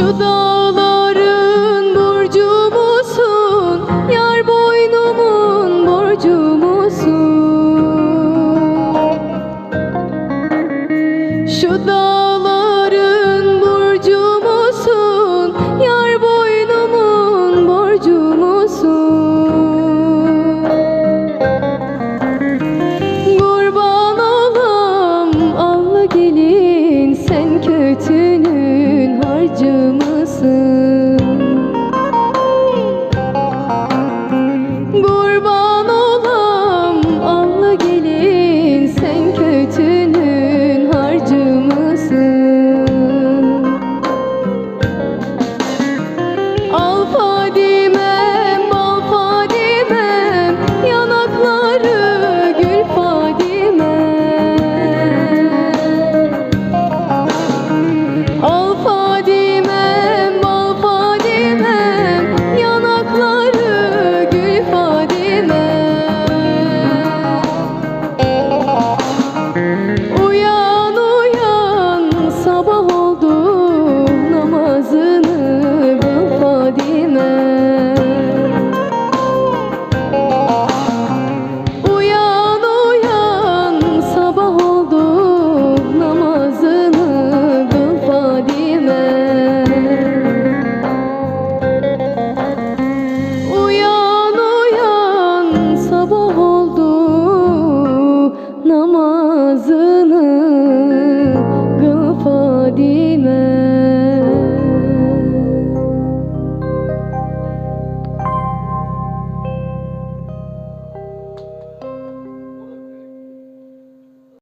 Şu dağların burcu musun? Yar boynumun borcu musun? Şu dağların burcu musun? Yar boynumun borcu musun? 那么